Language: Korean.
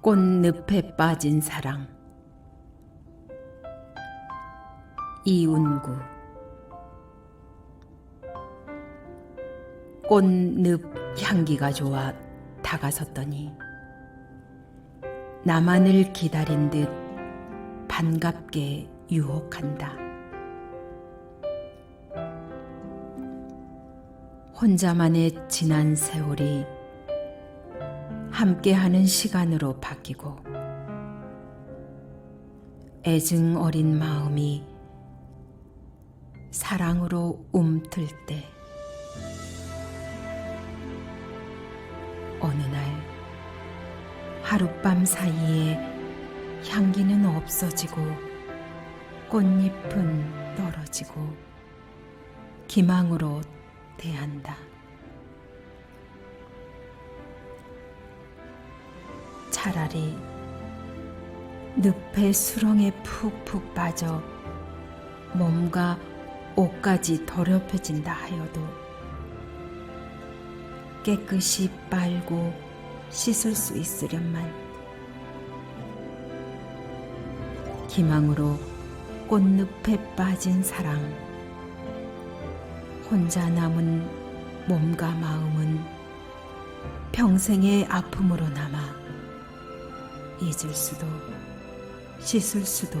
꽃늪에 빠진 사랑 이운구 꽃늪 향기가 좋아 다가섰더니 나만을 기다린 듯 반갑게 유혹한다. 혼자만의 지난 세월이 함께하는 시간으로 바뀌고 애증 어린 마음이 사랑으로 움틀 때 어느 날 하룻밤 사이에 향기는 없어지고 꽃잎은 떨어지고 기망으로 대한다. 차라리 늪의 수렁에 푹푹 빠져 몸과 옷까지 더럽혀진다 하여도 깨끗이 빨고 씻을 수 있으련만 기망으로 꽃늪에 빠진 사랑 혼자 남은 몸과 마음은 평생의 아픔으로 남아 잊을 수도 씻을 수도.